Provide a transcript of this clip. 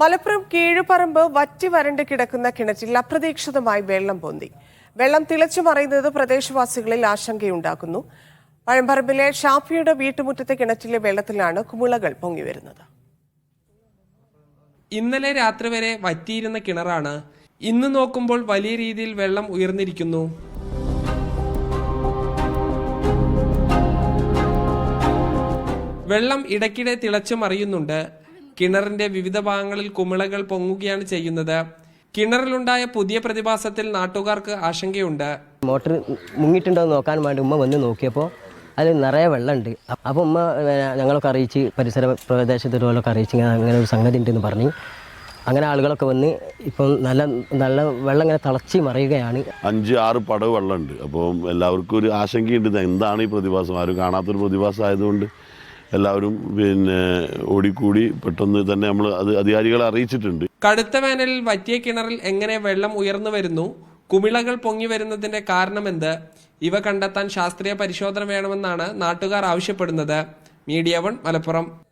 മലപ്പുറം കീഴുപറമ്പ് വറ്റി വരണ്ട് കിടക്കുന്ന കിണറ്റിൽ അപ്രതീക്ഷിതമായി വെള്ളം പൊന്തി. വെള്ളം തിളച്ചു മറയുന്നത് പ്രദേശവാസികളിൽ ആശങ്കയുണ്ടാക്കുന്നു. പഴമ്പറമ്പിലെ ഷാഫിയുടെ വീട്ടുമുറ്റത്തെ കിണറ്റിലെ വെള്ളത്തിലാണ് കുമിളകൾ പൊങ്ങിവരുന്നത് ഇന്നലെ രാത്രി വരെ വറ്റിയിരുന്ന കിണറാണ് ഇന്ന് നോക്കുമ്പോൾ വലിയ രീതിയിൽ വെള്ളം ഉയർന്നിരിക്കുന്നു. വെള്ളം ഇടയ്ക്കിടെ തിളച്ചു മറിയുന്നുണ്ട്. കിണറിന്റെ വിവിധ ഭാഗങ്ങളിൽ കുമിളകൾ പൊങ്ങുകയാണ് ചെയ്യുന്നത്. കിണറിലുണ്ടായ പുതിയ പ്രതിഭാസത്തിൽ നാട്ടുകാർക്ക് ആശങ്കയുണ്ട്. മോട്ടർ മുങ്ങിയിട്ടുണ്ടോ എന്ന് നോക്കാൻ വേണ്ടി ഉമ്മ വന്ന് നോക്കിയപ്പോൾ അതിൽ നിറയെ വെള്ളമുണ്ട്. അപ്പോൾ ഉമ്മ ഞങ്ങളൊക്കെ അറിയിച്ച് പരിസര പ്രദേശത്തുള്ളവരൊക്കെ അറിയിച്ച് അങ്ങനെ ഒരു സംഗതി ഉണ്ടെന്ന് പറഞ്ഞ് അങ്ങനെ ആളുകളൊക്കെ വന്ന് ഇപ്പം നല്ല നല്ല വെള്ളം ഇങ്ങനെ തിളച്ച് മറിയുകയാണ്. അഞ്ച് ആറ് പടവ് വെള്ളമുണ്ട്. അപ്പോൾ എല്ലാവർക്കും ഒരു ആശങ്കയുണ്ട്. എന്താണ് ഈ പ്രതിഭാസം? ആരും കാണാത്തൊരു പ്രതിഭാസം ആയതുകൊണ്ട് എല്ലാവരും പിന്നെ ഓടിക്കൂടി പെട്ടെന്ന് തന്നെ നമ്മൾ അത് അധികാരികളെ അറിയിച്ചിട്ടുണ്ട്. കടുത്ത വേനലിൽ വറ്റിയ കിണറിൽ എങ്ങനെ വെള്ളം ഉയർന്നു വരുന്നു? കുമിളകൾ പൊങ്ങി വരുന്നതിന്റെ കാരണം കാരണമെന്ത്? ഇവ കണ്ടെത്താൻ ശാസ്ത്രീയ പരിശോധന വേണമെന്നാണ് നാട്ടുകാർ ആവശ്യപ്പെടുന്നത്. Media one Malappuram.